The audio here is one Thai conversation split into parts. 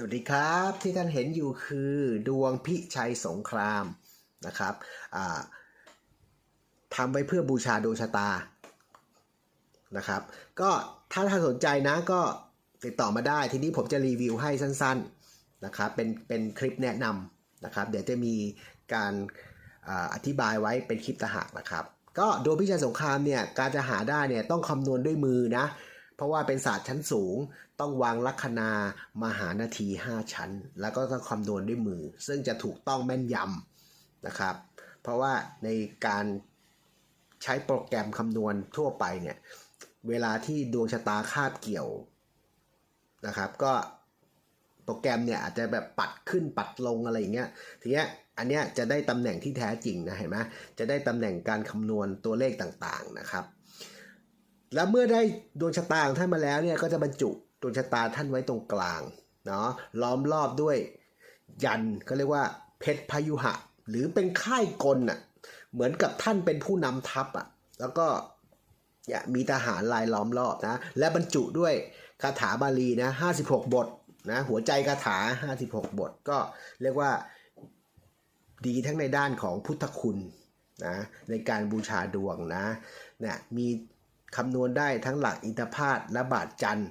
สวัสดีครับที่ท่านเห็นอยู่คือดวงพิชัยสงครามนะครับทำไว้เพื่อบูชาดวงชะตานะครับ ก็ถ้าท่านสนใจนะก็ติดต่อมาได้ทีนี้ผมจะรีวิวให้สั้นๆนะครับเป็นเป็นคลิปแนะนำนะครับ เดี๋ยวจะมีการอาอธิบายไว้เป็นคลิปตะหากนะครับ ก็ดวงพิชัยสงครามเนี่ยการจะหาได้เนี่ยต้องคำนวณด้วยมือนะเพราะว่าเป็นศาสตร์ชั้นสูง ต้องวางลัคนามหานาที 5 ชั้น แล้วก็ต้องคำนวณด้วยมือ ซึ่งจะถูกต้องแม่นยำนะครับ เพราะว่าในการใช้โปรแกรมคำนวณทั่วไปเนี่ยเวลาที่ดวงชะตาคาบเกี่ยวนะครับก็โปรแกรมเนี่ยอาจจะแบบปัดขึ้นปัดลงอะไรอย่างเงี้ยทีเนี้ยอันเนี้ยจะได้ตำแหน่งที่แท้จริงนะเห็นไหมจะได้ตำแหน่งการคำนวณตัวเลขต่างๆนะครับ แล้วเมื่อได้ดวงชะตาของท่านมาแล้วเนี่ยก็จะบรรจุ ดวงชะตาท่านไว้ตรงกลางเนาะล้อมรอบด้วยยันเขาเรียกว่าเพชรพยุหะ หรือเป็นค่ายกลน่ะเหมือนกับท่านเป็นผู้นำทัพอะแล้วก็มีทหารลายล้อมรอบนะ และบรรจุด้วยคาถาบาลีนะ56บทนะหัวใจคาถา56บทก็เรียกว่าดีทั้งในด้านของพุทธคุณนะในการบูชาดวงนะเนี่ยมีคำนวณได้ทั้งหลักอินทพาตและบาทจันทร์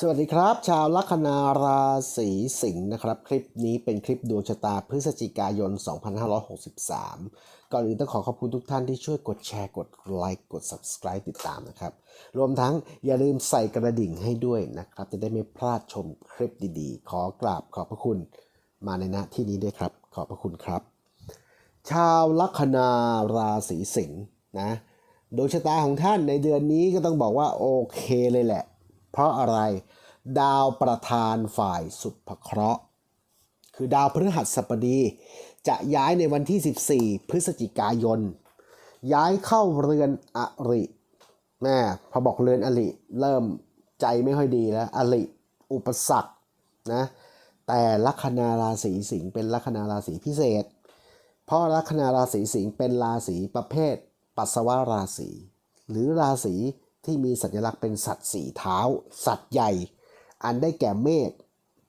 สวัสดีครับ ชาวลัคนาราศีสิงห์นะครับ คลิปนี้เป็นคลิปดวงชะตาพฤศจิกายน 2563 ก่อนอื่นต้องขอขอบคุณทุกท่านที่ช่วยกดแชร์กดไลค์กด Subscribe ติดตามนะครับ รวมทั้งอย่าลืมใส่กระดิ่งให้ด้วยนะครับ จะได้ไม่พลาดชมคลิปดีๆ ขอกราบขอบพระคุณมาในณที่นี้ด้วยครับ ขอบพระคุณครับ ชาวลัคนาราศีสิงห์นะดวงชะตาของท่านในเดือนนี้ก็ต้องบอกว่าโอเคเลยแหละ เพราะอะไร ดาวประธานฝ่ายสุภเคราะห์ คือดาวพฤหัสบดี จะย้ายในวันที่ 14 พฤศจิกายน ย้ายเข้าเรือนอริแม่พอบอกเรือนอริเริ่มใจไม่ค่อยดีแล้วอริอุปสรรคนะแต่ลัคนาราศีสิงห์เป็นลัคนาราศีพิเศษ เพราะลัคนาราศีสิงห์เป็นราศีประเภทปัสสาวะราศี หรือราศี ที่มีสัญลักษณ์เป็นสัตว์สี่เท้า สัตว์ใหญ่ อันได้แก่เมษ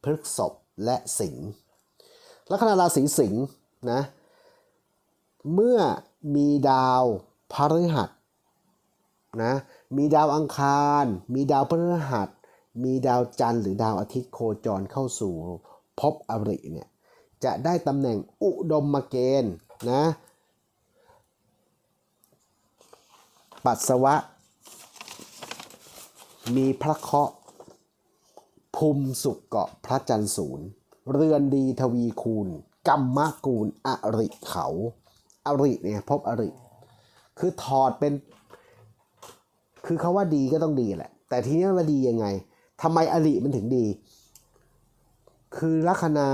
พฤกษภและสิงห์ลัคนาราศีสิงห์นะเมื่อมีดาวพฤหัสนะมีดาวอังคาร มีดาวพฤหัส มีดาวจันทร์หรือดาวอาทิตย์โคจรเข้าสู่ภพอริเนี่ยจะได้ตำแหน่งอุดมเกณฑ์นะปัสสาวะ มีพระเคราะห์ภูมิสุขเกาะพระจันทร์ศูนย์ เรือนดีทวีคูณกรรมกูลอริเขาอริเนี่ยพบอริ คือถอดเป็น คือเขาว่าดีก็ต้องดีแหละ แต่ทีนี้ว่าดียังไงทำไมอริมันถึงดี คือลัคนา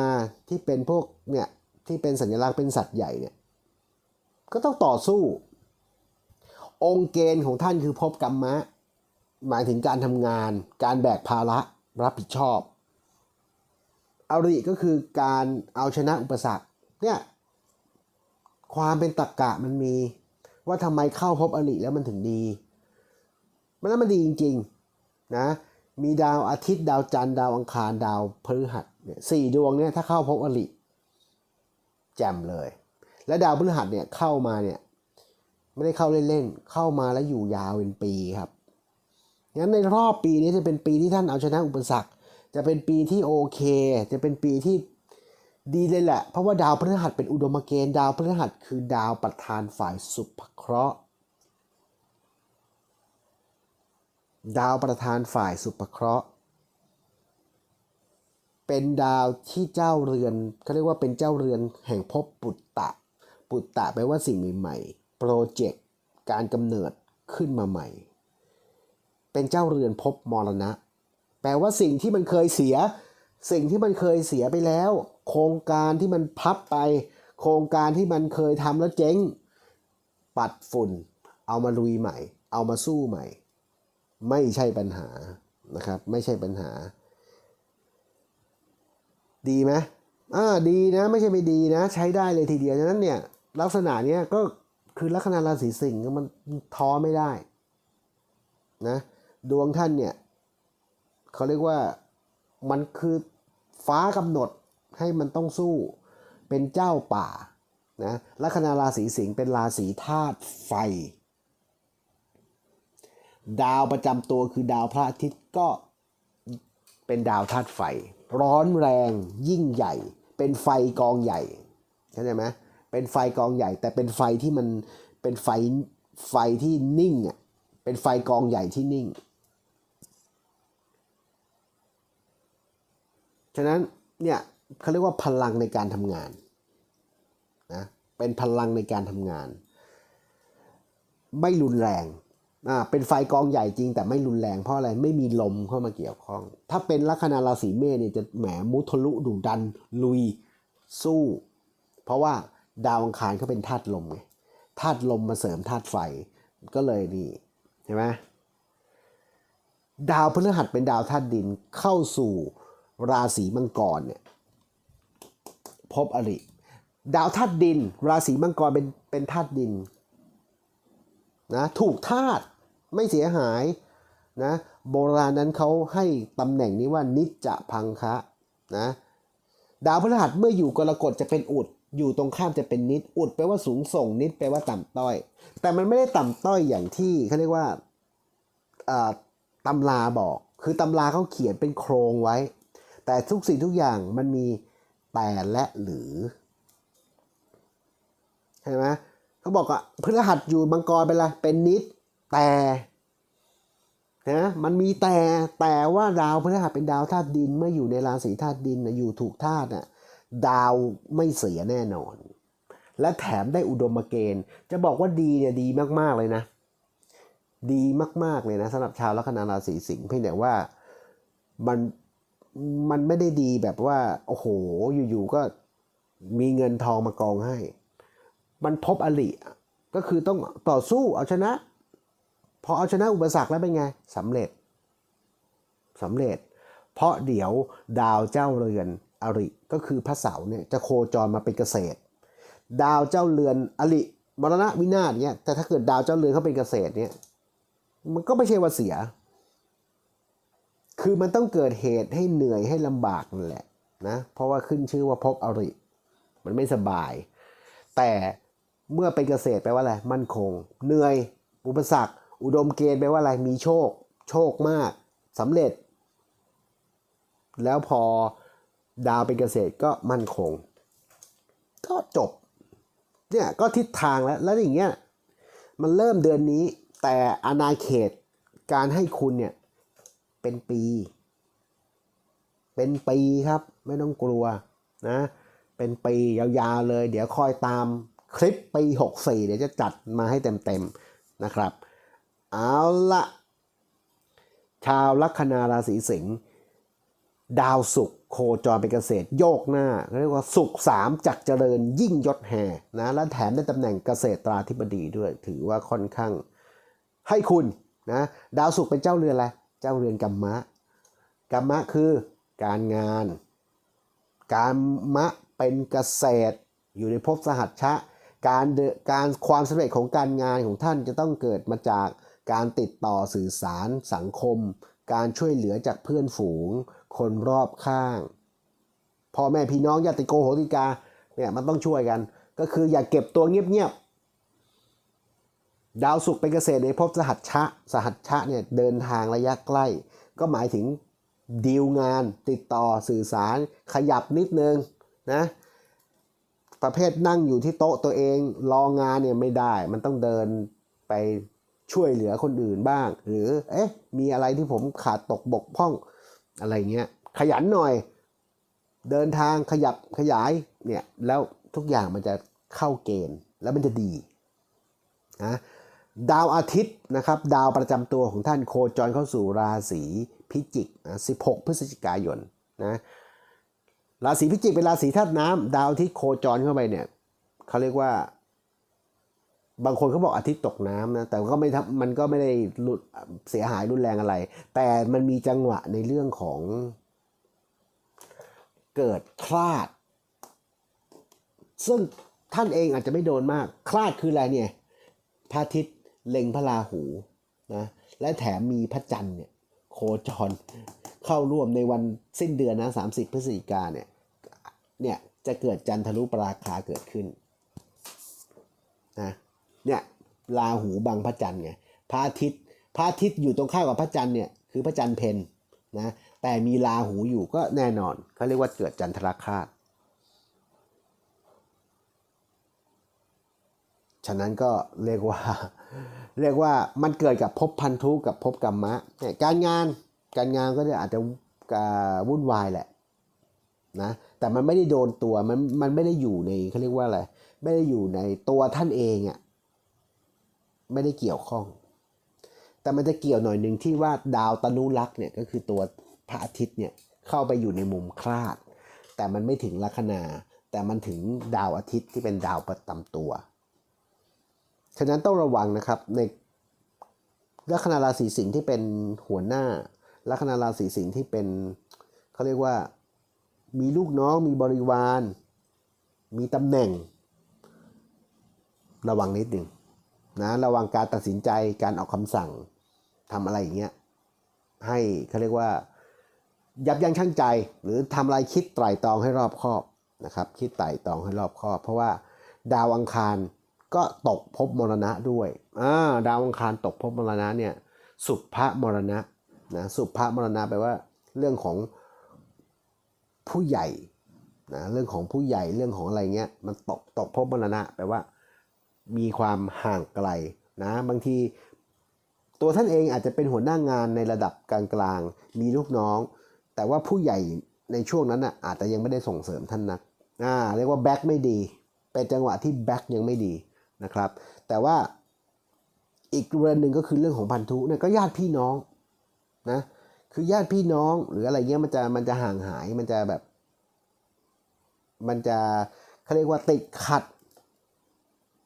ที่เป็นพวกเนี่ยที่เป็นสัญลักษณ์เป็นสัตว์ใหญ่เนี่ยก็ต้องต่อสู้ องค์เกณฑ์ของท่านคือภพกรรมะ หมายถึงการทำงาน การแบกภาระรับผิดชอบอริก็คือการเอาชนะอุปสรรคเนี่ยความเป็นตรกกะมันมี ว่าทำไมเข้าพบอริแล้วมันถึงดีมันแล้วมันดีจริงๆนะมีดาวอาทิตย์ดาวจันทร์ดาวอังคารดาวพฤหัสเนี่ยสี่ดวงเนี่ยถ้าเข้าภพอริแจ่มเลย และดาวพฤหัสเนี่ยเข้ามาเนี่ยไม่ได้เข้าเล่นๆเข้ามาแล้วอยู่ยาวเป็นปีครับ งั้นในรอบปีนี้จะเป็นปีที่ท่านเอาชนะอุปสรรค จะเป็นปีที่โอเค จะเป็นปีที่ดีเลยแหละ เพราะว่าดาวพฤหัสเป็นอุดมเกณฑ์ดาวพฤหัสคือดาวประธานฝ่ายสุภเคราะห์ ดาวประธานฝ่ายสุภเคราะห์ เป็นดาวที่เจ้าเรือนเขาเรียกว่าเป็นเจ้าเรือนแห่งภพปุตตะ ปุตตะแปลว่าสิ่งใหม่ๆโปรเจกต์การกำเนิดขึ้นมาใหม่ เป็นเจ้าเรือนภพมรณะ แปลว่าสิ่งที่มันเคยเสีย สิ่งที่มันเคยเสียไปแล้ว โครงการที่มันพับไป โครงการที่มันเคยทำแล้วเจ๊ง ปัดฝุ่น เอามาลุยใหม่ เอามาสู้ใหม่ ไม่ใช่ปัญหานะครับ ไม่ใช่ปัญหา ดีไหมอ่าดีนะ ไม่ใช่ไม่ดีนะ ใช้ได้เลยทีเดียวฉะนั้นเนี่ยลักษณะเนี้ยก็คือลัคนาราศีสิงห์มันท้อไม่ได้นะ ดวงท่านเนี่ยเขาเรียกว่ามันคือฟ้ากำหนดให้มันต้องสู้เป็นเจ้าป่านะลัคนาราศีสิงห์เป็นราศีธาตุไฟ ดาวประจำตัวคือดาวพระอาทิตย์ก็เป็นดาวธาตุไฟ ร้อนแรงยิ่งใหญ่ เป็นไฟกองใหญ่เข้าใจไหมเป็นไฟกองใหญ่ แต่เป็นไฟที่มันเป็นไฟไฟที่นิ่งอะเป็นไฟกองใหญ่ที่นิ่ง ฉะนั้นเนี่ยเขาเรียกว่าพลังในการทำงานนะเป็นพลังในการทำงาน ไม่รุนแรงอ่าเป็นไฟกองใหญ่จริงแต่ไม่รุนแรงเพราะอะไรไม่มีลมเข้ามาเกี่ยวข้อง ถ้าเป็นลัคนาราศีเมษเนี่ยจะแหมมุทะลุดุดัน ลุยสู้ เพราะว่าดาวอังคารเขาเป็นธาตุลมไงธาตุลมมาเสริมธาตุไฟก็เลยนี่ใช่ไหมดาวพฤหัสเป็นดาวธาตุดินเข้าสู่ ราศีมังกรเนี่ยพบอริ ดาวธาตุดิน ราศีมังกรเป็นเป็นธาตุดินนะถูกธาตุไม่เสียหายนะโบราณนั้นเขาให้ตำแหน่งนี้ว่านิจจะพังคะนะดาวพฤหัสเมื่ออยู่กรกฎจะเป็นอุด อยู่ตรงข้ามจะเป็นนิด อุดแปลว่าสูงส่ง นิดแปลว่าต่ำต้อย แต่มันไม่ได้ต่ำต้อยอย่างที่เขาเรียกว่าอ่าตำราบอก คือตำราเขาเขียนเป็นโครงไว้ แต่ทุกสิ่งทุกอย่างมันมีแต่และหรือใช่ไหมเขาบอกอะพฤหัสอยู่มังกรเป็นอะไรเป็นนิดแต่นะมันมีแต่แต่ว่าดาวพฤหัสเป็นดาวธาตุดินเมื่ออยู่ในราศีธาตุดินนะอยู่ถูกธาตุน่ะดาวไม่เสียแน่นอน และแถมได้อุดมเกณฑ์ จะบอกว่าดีเนี่ยดีมากๆเลยนะ ดีมากๆเลยนะสำหรับชาวลัคนาราศีสิงห์เพียงแต่ว่ามัน มันไม่ได้ดีแบบว่าโอ้โหอยู่ๆก็มีเงินทองมากองให้ มันพบอลิก็คือต้องต่อสู้เอาชนะ พอเอาชนะอุปสรรคแล้วเป็นไงสำเร็จสำเร็จ เพราะเดี๋ยวดาวเจ้าเรือนอริก็คือพระเสาร์เนี่ยจะโคจรมาเป็นเกษตร ดาวเจ้าเรือนอริมรณะวินาศเนี่ยแต่ถ้าเกิดดาวเจ้าเรือนเขาเป็นเกษตรเนี่ยมันก็ไม่ใช่ว่าเสีย คือมันต้องเกิดเหตุให้เหนื่อยให้ลำบากนั่นแหละนะ เพราะว่าขึ้นชื่อว่าพบอริ มันไม่สบาย แต่เมื่อเป็นเกษตรแปลว่าอะไร มั่นคง เหนื่อย อุปสรรค อุดมเกณฑ์แปลว่าอะไร มีโชค โชคมากสำเร็จ แล้วพอดาวเป็นเกษตรก็มั่นคง ก็จบ เนี่ยก็ทิศทางแล้ว แล้วอย่างเงี้ย มันเริ่มเดือนนี้ แต่อาณาเขตการให้คุณเนี่ย เป็นปี เป็นปีครับ ไม่ต้องกลัวนะ เป็นปียาวๆเลย เดี๋ยวคอยตามคลิปปี 64 เดี๋ยวจะจัดมาให้เต็มๆนะครับ เอาละชาวลัคนาราศีสิงห์ดาวศุกร์โคจรเป็นเกษตรโยกหน้าเรียกว่าศุกร์สามจักเจริญยิ่งยศแห่นะและแถมได้ตำแหน่งเกษตราธิบดีด้วย ถือว่าค่อนข้างให้คุณนะดาวศุกร์เป็นเจ้าเรือนอะไร เจ้าเรือนกัมมะกัมมะคือการงาน การมะเป็นเกษตร อยู่ในภพสหัชชะ การเดการความสำเร็จของการงานของท่านจะต้องเกิดมาจากการติดต่อสื่อสารสังคม การช่วยเหลือจากเพื่อนฝูง คนรอบข้างพ่อแม่พี่น้องญาติโกโหติกาเนี่ยมันต้องช่วยกัน ก็คืออย่าเก็บตัวเงียบๆ ดาวศุกร์เป็นเกษตรในภพสหัชชะ สหัชชะเนี่ยเดินทางระยะใกล้ ก็หมายถึงดีลงานติดต่อสื่อสารขยับนิดนึงนะประเภทนั่งอยู่ที่โต๊ะตัวเองรองานเนี่ยไม่ได้ มันต้องเดินไปช่วยเหลือคนอื่นบ้าง หรือเอ๊ะมีอะไรที่ผมขาดตกบกพร่องอะไรเงี้ยขยันหน่อย เดินทางขยับขยายเนี่ยแล้วทุกอย่างมันจะเข้าเกณฑ์แล้วมันจะดีนะ ดาวอาทิตย์นะครับ ดาวประจำตัวของท่านโคจรเข้าสู่ราศีพิจิกนะ16 พฤศจิกายนนะราศีพิจิกเป็นราศีธาตุน้ำดาวที่โคจรเข้าไปเนี่ยเขาเรียกว่า บางคนเขาบอกอาทิตย์ตกน้ำนะแต่ก็ไม่ทำมันก็ไม่ได้รุนเสียหายรุนแรงอะไร แต่มันมีจังหวะในเรื่องของเกิดคลาด ซึ่งท่านเองอาจจะไม่โดนมาก คลาดคืออะไรเนี่ยพระอาทิตย์ เล็งพระราหูนะและแถมมีพระจันทร์เนี่ยโคจรเข้าร่วมในวันสิ้นเดือนนะ30พฤศจิกาเนี่ยเนี่ยจะเกิดจันทรุปราคาเกิดขึ้นนะเนี่ยราหูบังพระจันทร์ไงพระอาทิตย์พระอาทิตย์อยู่ตรงข้ามกับพระจันทร์เนี่ยคือพระจันทร์เพนนะแต่มีราหูอยู่ก็แน่นอนเขาเรียกว่าเกิดจันทรคาส ฉะนั้นก็เรียกว่า เรียกว่ามันเกิดกับภพพันธุกับภพกรรมะเนี่ยการงานการงานก็จะอาจจะวุ่นวายแหละนะแต่มันไม่ได้โดนตัวมันมันไม่ได้อยู่ในเขาเรียกว่าอะไรไม่ได้อยู่ในตัวท่านเองอะ่ะไม่ได้เกี่ยวข้อง แต่มันจะเกี่ยวหน่อยหนึ่งที่ว่าดาวตนุรักษ์เนี่ยก็คือตัวพระอาทิตย์เนี่ยเข้าไปอยู่ในมุมคลาด แต่มันไม่ถึงลัคนา แต่มันถึงดาวอาทิตย์ที่เป็นดาวประจำตัว ฉะนั้นต้องระวังนะครับในลัคนาราศีสิงห์ที่เป็นหัวหน้า ลัคนาราศีสิงห์ที่เป็นเขาเรียกว่ามีลูกน้องมีบริวาร มีตำแหน่ง ระวังนิดหนึ่งนะระวังการตัดสินใจการออกคำสั่งทำอะไรอย่างเงี้ยให้เขาเรียกว่า ยับยั้งชั่งใจ หรือทำอะไรคิดไตร่ตรองให้รอบคอบนะครับ คิดไตร่ตรองให้รอบคอบ เพราะว่าดาวอังคาร ก็ตกภพมรณะด้วยอ่าดาวอังคารตกภพมรณะเนี่ยสุภะมรณะนะสุภะมรณะแปลว่าเรื่องของผู้ใหญ่นะเรื่องของผู้ใหญ่เรื่องของอะไรเงี้ยมันตกตกภพมรณะแปลว่า มีความห่างไกลนะบางทีตัวท่านเองอาจจะเป็นหัวหน้างานในระดับกลางๆมีลูกน้อง แต่ว่าผู้ใหญ่ในช่วงนั้นอะอาจจะยังไม่ได้ส่งเสริมท่านนักอ่าเรียกว่าแบ็คไม่ดีเป็นจังหวะที่แบ็คยังไม่ดี นะครับ แต่ว่าอีกเรื่องหนึ่งก็คือเรื่องของพันธุเนี่ยก็ญาติพี่น้องนะคือญาติพี่น้องหรืออะไรเงี้ยมันจะมันจะห่างหายมันจะแบบ มันจะเขาเรียกว่าติดขัด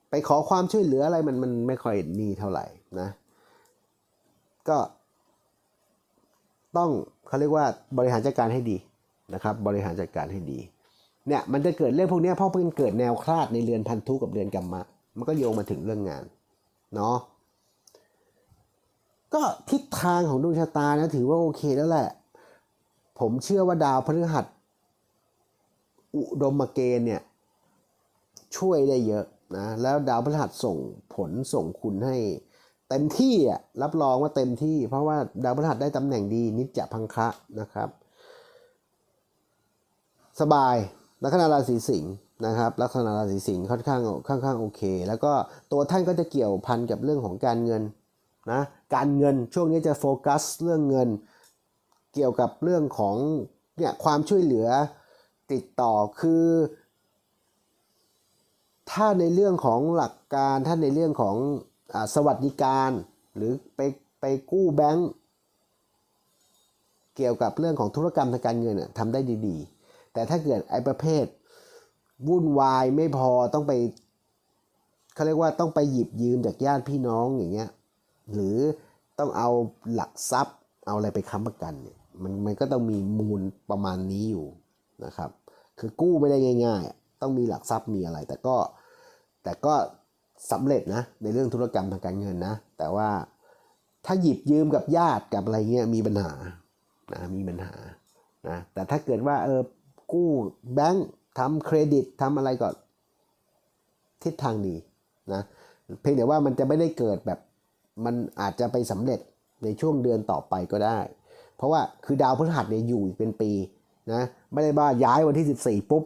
ไปขอความช่วยเหลืออะไรมันมันไม่ค่อยนี่เท่าไหร่นะก็ต้องเขาเรียกว่าบริหารจัดการให้ดีนะครับ บริหารจัดการให้ดีเนี่ยมันจะเกิดเรื่องพวกนี้เพราะมันเกิดแนวคลาดในเรือนพันธุกับเรือนกรรมะ มันก็โยงมาถึงเรื่องงานเนาะก็ทิศทางของดวงชะตานะถือว่าโอเคแล้วแหละ ผมเชื่อว่าดาวพฤหัส อุดมเกณฑ์เนี่ย ช่วยได้เยอะนะแล้วดาวพฤหัสส่งผลส่งคุณให้เต็มที่อะรับรองว่าเต็มที่ เพราะว่าดาวพฤหัสได้ตำแหน่งดีนิจจพังคะนะครับ สบายลัคนาราศีสิงห์นะครับลัคนาราศีสิงห์ค่อนข้างค่อนข้างโอเค แล้วก็ตัวท่านก็จะเกี่ยวพันกับเรื่องของการเงินนะการเงินช่วงนี้จะโฟกัสเรื่องเงิน เกี่ยวกับเรื่องของเนี่ยความช่วยเหลือติดต่อคือ ถ้าในเรื่องของหลักการถ้าในเรื่องของอสวัสดิการ หรือไปไปกู้แบงก์เกี่ยวกับเรื่องของธุรกรรมทางการเงินน่ะทำได้ดีๆ แต่ถ้าเกิดไอ้ประเภท วุ่นวายไม่พอต้องไปเขาเรียกว่าต้องไปหยิบยืมจากญาติพี่น้องอย่างเงี้ยหรือต้องเอาหลักทรัพย์เอาอะไรไปค้ำประกันเนี่ยมันมันก็ต้องมีมูลประมาณนี้อยู่นะครับ คือกู้ไม่ได้ง่าย ๆ ต้องมีหลักทรัพย์มีอะไร แต่ก็แต่ก็สำเร็จนะในเรื่องธุรกรรมทางการเงินนะ แต่ว่าถ้าหยิบยืมกับญาติกับอะไรเงี้ยมีปัญหานะมีปัญหานะแต่ถ้าเกิดว่าเออกู้แบงค์ ทำเครดิตทำอะไรก็ทิศทางดีนะเพียงแต่ว่ามันจะไม่ได้เกิดแบบมันอาจจะไปสำเร็จในช่วงเดือนต่อไปก็ได้ เพราะว่าคือดาวพฤหัสเนี่ยอยู่อีกเป็นปีนะไม่ได้ว่าย้ายวันที่ 14 ปุ๊บ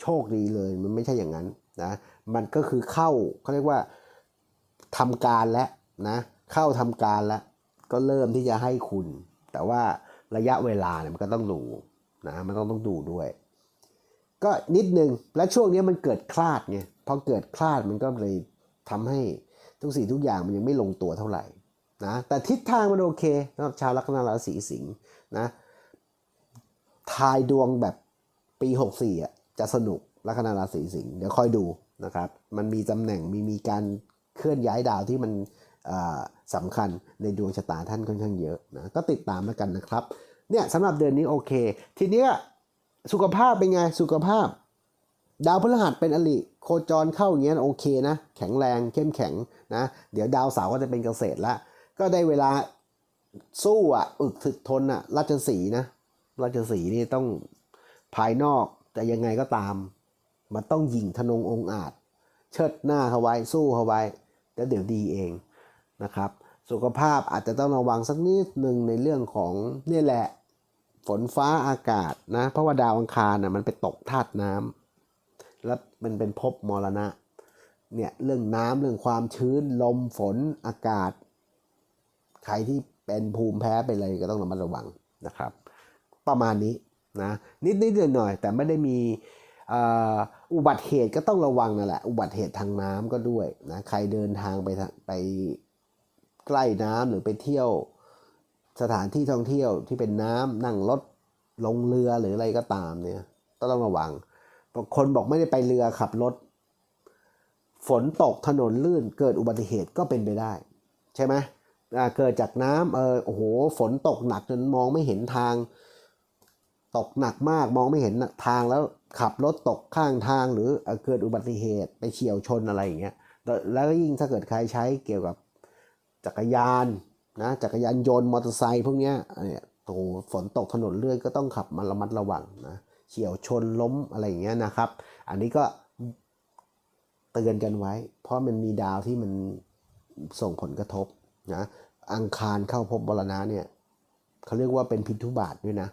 โชคดีเลยมันไม่ใช่อย่างนั้นนะมันก็คือเข้าเขาเรียกว่าทำการแล้วนะเข้าทำการแล้วก็เริ่มที่จะให้คุณ แต่ว่าระยะเวลาเนี่ยมันก็ต้องดูนะมันต้องต้องดูด้วย ก็นิดนึง และช่วงนี้มันเกิดคลาดไงพอเกิดคลาดมันก็เลยทำให้ทุกสิ่งทุกอย่างมันยังไม่ลงตัวเท่าไหร่นะแต่ทิศทางมันโอเคสำหรับชาวลัคนาราศีสิงห์นะทายดวงแบบปี 64อะจะสนุกลัคนาราศีสิงห์เดี๋ยวค่อยดูนะครับ มันมีตำแหน่งมีมีการเคลื่อนย้ายดาวที่มันอ่าสำคัญในดวงชะตาท่านค่อนข้างเยอะนะก็ติดตามแล้วกันนะครับเนี่ยสำหรับเดือนนี้โอเค ทีนี้ สุขภาพเป็นไงสุขภาพ ดาวพฤหัสเป็นอลิโคจรเข้าอย่างเงี้ยโอเคนะ แข็งแรงเข้มแข็งนะ เดี๋ยวดาวเสาร์ก็จะเป็นเกษตรละก็ได้เวลาสู้อะอึกถึกทนอะราชสีนะราชสีนี่ต้องภายนอกจะยังไงก็ตาม มันต้องยิงธนงองอาจ เชิดหน้าเขาไว้สู้เขาไว้แล้วเดี๋ยวดีเองนะครับ สุขภาพอาจจะต้องระวังสักนิดหนึ่งในเรื่องของนี่แหละ ฝนฟ้าอากาศนะ เพราะว่าดาวอังคารน่ะมันไปตกธาตุน้ำแล้วมันเป็นภพมรณะเนี่ยเรื่องน้ำเรื่องความชื้นลมฝนอากาศ ใครที่เป็นภูมิแพ้เป็นอะไรก็ต้องระมัดระวังนะครับ ประมาณนี้นะนิดนิดหน่อยหน่อยๆแต่ไม่ได้มีอ่ออุบัติเหตุก็ต้องระวังนั่นแหละอุบัติเหตุทางน้ำก็ด้วยนะใครเดินทางไปทางไปใกล้น้ำหรือไปเที่ยว สถานที่ท่องเที่ยวที่เป็นน้ำนั่งรถลงเรือหรืออะไรก็ตามเนี่ยต้องระวังคนบอกไม่ได้ไปเรือขับรถ ฝนตกถนนลื่นเกิดอุบัติเหตุก็เป็นไปได้ ใช่ไหมอ่าเกิดจากน้ำเออโอ้โหฝนตกหนักจนมองไม่เห็นทาง ตกหนักมากมองไม่เห็นทางแล้วขับรถตกข้างทางหรือเอเกิดอุบัติเหตุไปเฉียวชนอะไรอย่างเงี้ยแล้วแล้วก็ยิ่งถ้าเกิดใครใช้เกี่ยวกับจักรยาน นะจักรยานยนต์มอเตอร์ไซค์พวกเนี้ยเนี่ยโอ้โหฝนตกถนนเลื่อนก็ต้องขับมาระมัดระวังนะเฉียวชนล้มอะไรอย่างเงี้ยนะครับ อันนี้ก็เตือนกันไว้ เพราะมันมีดาวที่มันส่งผลกระทบนะอังคารเข้าพบบรณะเนี่ยเขาเรียกว่าเป็นพิทุบาทด้วยนะ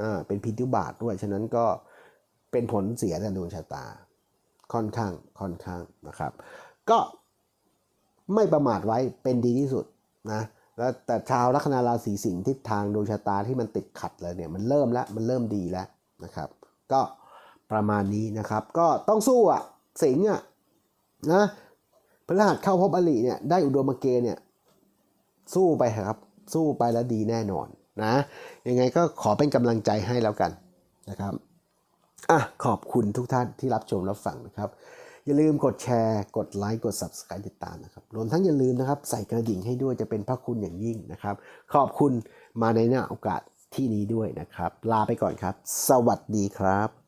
อ่าเป็นพิทุบาทด้วยฉะนั้นก็เป็นผลเสียต่อดวงชะตา ค่อนข้างค่อนข้างนะครับ ก็ไม่ประมาทไว้เป็นดีที่สุดนะ แล้วแต่ชาวลัคนาราศีสิงห์ทิศทางดวงชะตาที่มันติดขัดเลยเนี่ยมันเริ่มแล้วมันเริ่มดีแล้วนะครับ ก็ประมาณนี้นะครับ ก็ต้องสู้อะสิงห์อะนะพฤหัสเข้าพบอลิเนี่ยได้อุดมเกณฑ์เนี่ยสู้ไปครับ สู้ไปแล้วดีแน่นอนนะยังไงก็ขอเป็นกำลังใจให้แล้วกันนะครับอะขอบคุณทุกท่านที่รับชมรับฟังนะครับ อย่าลืมกดแชร์ กดไลค์ กด Subscribe ติดตามนะครับ รวมทั้งอย่าลืมนะครับ ใส่กระดิ่งให้ด้วยจะเป็นพระคุณอย่างยิ่งนะครับ ขอบคุณมาในหน้าโอกาสที่นี้ด้วยนะครับ ลาไปก่อนครับ สวัสดีครับ